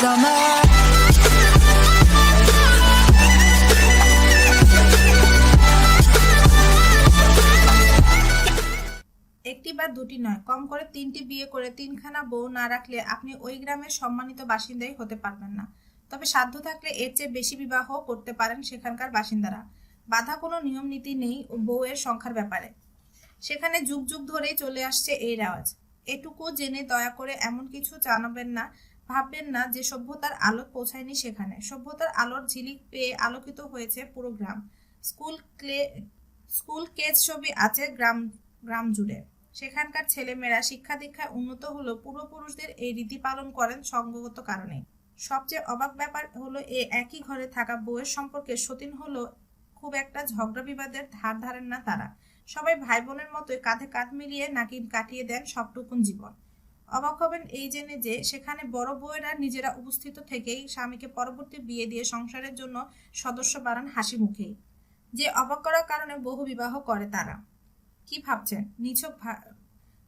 একটি বা দুটি নয়, কম করে তিনটি বিয়ে করে তিনখানা বউ না রাখলে আপনি ওই গ্রামের সম্মানিত বাসিন্দাই হতে পারবেন না। তবে সাধ্য থাকলে এর চেয়ে বেশি বিবাহ করতে পারেন সেখানকার বাসিন্দারা। বাধা কোনো নিয়ম নীতি নেই বউয়ের সংখ্যার ব্যাপারে। সেখানে যুগ যুগ ধরেই চলে আসছে এই রেওয়াজ। এটুকু জেনে দয়া করে এমন কিছু জানাবেন না ভাববেন না যে সভ্যতার আলো পৌঁছায়নি সেখানে। সভ্যতার আলোর ঝিলিক পেয়ে আলোকিত হয়েছে পুরো গ্রাম। স্কুল ক্লে, স্কুল কেজ ছবি আছে গ্রাম গ্রাম জুড়ে। সেখানকার ছেলেমেয়েরা শিক্ষা দীক্ষায় উন্নত হলো পূর্বপুরুষদের এই রীতি পালন করেন সঙ্গগত কারণে। সবচেয়ে অবাক ব্যাপার হলো এ একই ঘরে থাকা বউয়ের সম্পর্কে সতীন হলো খুব একটা ঝগড়া বিবাদের ধার ধারেন না তারা। সবাই ভাই বোনের মতোই কাঁধে কাঁধ মিলিয়ে নাকি কাটিয়ে দেন সবটুকুন জীবন। অবাক হবেন এই জেনে যে সেখানে বড় বউয়েরা নিজেরা উপস্থিত থেকেই স্বামীকে পরবর্তী বিয়ে দিয়ে সংসারের জন্য সদস্য বাড়ান হাসি মুখেই যে অবাক করার কারণে বহু বিবাহ করে তারা। কি ভাবছেন? নিছক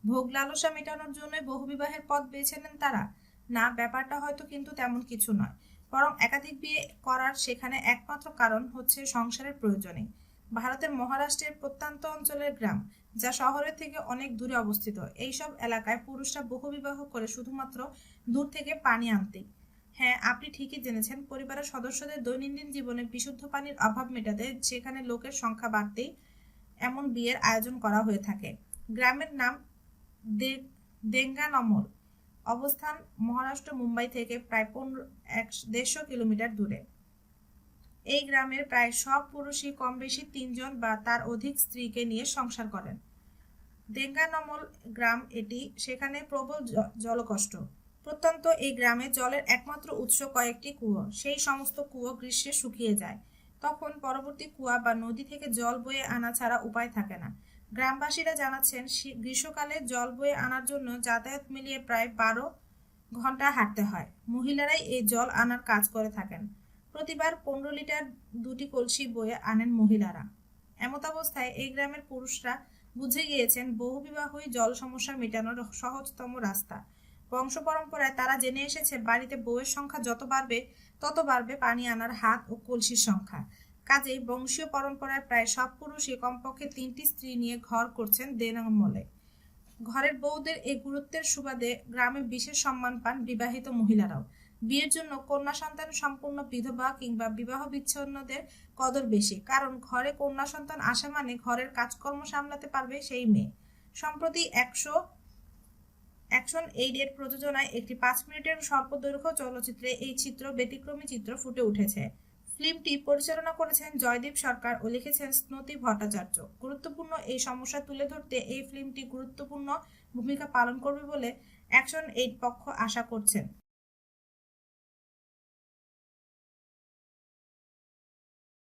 ভোগ লালসা মেটানোর জন্য বহু বিবাহের পথ বেছে নেন তারা? না, ব্যাপারটা হয়তো কিন্তু তেমন কিছু নয়। বরং একাধিক বিয়ে করার সেখানে একমাত্র কারণ হচ্ছে সংসারের প্রয়োজনে। ভারতের মহারাষ্ট্রের প্রত্যন্ত অঞ্চলের গ্রাম, যা শহরের থেকে অনেক দূরে অবস্থিত। এইসব এলাকায় পুরুষরা বহুবিবাহ করে শুধুমাত্র দূর থেকে পানি আনতে। হ্যাঁ আপনি ঠিকই জেনেছেন, পরিবারের সদস্যদের দৈনন্দিন জীবনে বিশুদ্ধ পানির অভাব মেটাতে সেখানে লোকের সংখ্যা বাড়তেই এমন বিয়ের আয়োজন করা হয়ে থাকে। গ্রামের নাম দে- দেঙ্গানমল অবস্থান মহারাষ্ট্র, মুম্বাই থেকে প্রায় পনেরো, এক, দেড়শো কিলোমিটার দূরে। এই গ্রামের প্রায় সব পুরুষই কম বেশি তিনজন বা তার অধিক স্ত্রীকে নিয়ে সংসার করেন। দেঙ্গানমল গ্রাম এটি, সেখানে প্রবল জলকষ্ট। প্রত্যন্ত এই গ্রামে জলের একমাত্র উৎস কয়েকটি কুয়ো। সেই সমস্ত কুয়ো গ্রীষ্মে শুকিয়ে যায়। তখন পরবর্তী কুয়া বা নদী থেকে জল বয়ে আনা ছাড়া উপায় থাকে না। গ্রামবাসীরা জানাচ্ছেন গ্রীষ্মকালে জল বয়ে আনার জন্য যাতায়াত মিলিয়ে প্রায় বারো ঘণ্টা হাঁটতে হয়। মহিলারাই এই জল আনার কাজ করে থাকেন। প্রতিবার পনেরো লিটার দুটি কলসি বয়ে আনেন মহিলারা। এমতাবস্থায় এই গ্রামের পুরুষরা বুঝে গিয়েছেন বহু বিবাহই জল সমস্যা মেটানোর সহজতম রাস্তা। বংশ পরম্পরায় তারা জেনে এসেছে, বাড়িতে বউয়ের সংখ্যা যত বাড়বে, তত বাড়বে পানি আনার হাত ও কলসির সংখ্যা। কাজেই বংশীয় পরম্পরায় প্রায় সব পুরুষই কমপক্ষে তিনটি স্ত্রী নিয়ে ঘর করছেন দেনামলে। ঘরের বউদের এই গুরুত্বের সুবাদে গ্রামে বিশেষ সম্মান পান বিবাহিত মহিলারাও। বিয়ের জন্য কন্যা সন্তান সম্পূর্ণ বিধবা কিংবা বিবাহ বিচ্ছিন্নদের কদর বেশি। কারণ ঘরে কন্যা সন্তান আসা মানে ঘরের কাজকর্ম সামলাতে পারবে সেই মেয়ে। সম্প্রতি একশো, অ্যাকশন এইডের প্রযোজনায় একটি পাঁচ মিনিটের স্বল্পদৈর্ঘ্য চলচ্চিত্রে এই চিত্র, ব্যতিক্রমী চিত্র ফুটে উঠেছে। ফিল্মটি পরিচালনা করেছেন জয়দীপ সরকার ও লিখেছেন স্নতি ভট্টাচার্য। গুরুত্বপূর্ণ এই সমস্যা তুলে ধরতে এই ফিল্মটি গুরুত্বপূর্ণ ভূমিকা পালন করবে বলে অ্যাকশন এইড পক্ষ আশা করছেন।